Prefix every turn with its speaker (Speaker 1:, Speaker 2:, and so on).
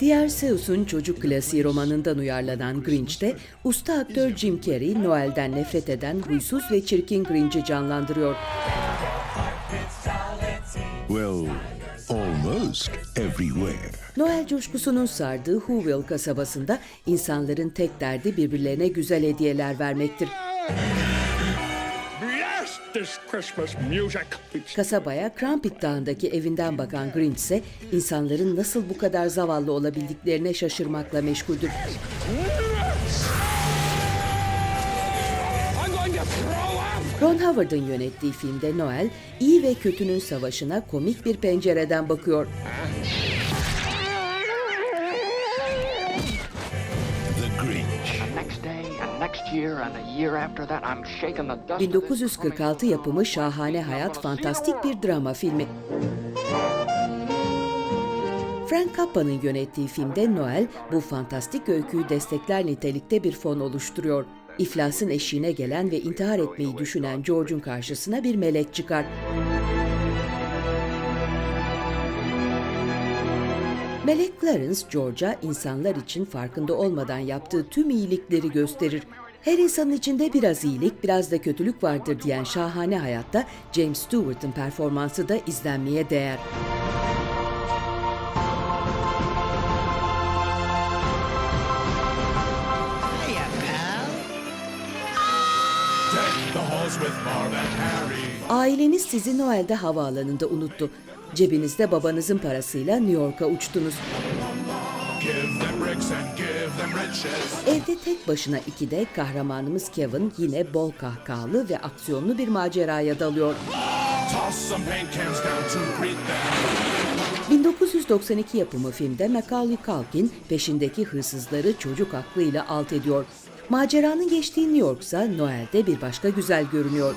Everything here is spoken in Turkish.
Speaker 1: Diğer Seuss'un çocuk klasiği romanından uyarlanan Grinch'te usta aktör Jim Carrey, Noel'den nefret eden huysuz ve çirkin Grinch'i canlandırıyor.
Speaker 2: Well, almost everywhere.
Speaker 1: Noel coşkusunun sardığı Whoville kasabasında insanların tek derdi birbirlerine güzel hediyeler vermektir. Kasabaya Crumpit Dağı'ndaki evinden bakan Grinch ise insanların nasıl bu kadar zavallı olabildiklerine şaşırmakla meşguldür. Ron Howard'ın yönettiği filmde Noel, iyi ve kötünün savaşına komik bir pencereden bakıyor. 1946 yapımı Şahane Hayat fantastik bir drama filmi. Frank Cappa'nın yönettiği filmde Noel bu fantastik öyküyü destekler nitelikte bir fon oluşturuyor. İflasın eşiğine gelen ve intihar etmeyi düşünen George'un karşısına bir melek çıkar. Melek Clarence, George'a insanlar için farkında olmadan yaptığı tüm iyilikleri gösterir. Her insanın içinde biraz iyilik, biraz da kötülük vardır diyen şahane hayatta James Stewart'ın performansı da izlenmeye değer. Aileniz sizi Noel'de havaalanında unuttu. Cebinizde babanızın parasıyla New York'a uçtunuz. Evde tek başına ikide kahramanımız Kevin yine bol kahkahalı ve aksiyonlu bir maceraya dalıyor.
Speaker 3: Toss some paint cans down to greet them.
Speaker 1: 1992 yapımı filmde Macaulay Culkin peşindeki hırsızları çocuk aklıyla alt ediyor. Maceranın geçtiği New York ise Noel'de bir başka güzel görünüyor.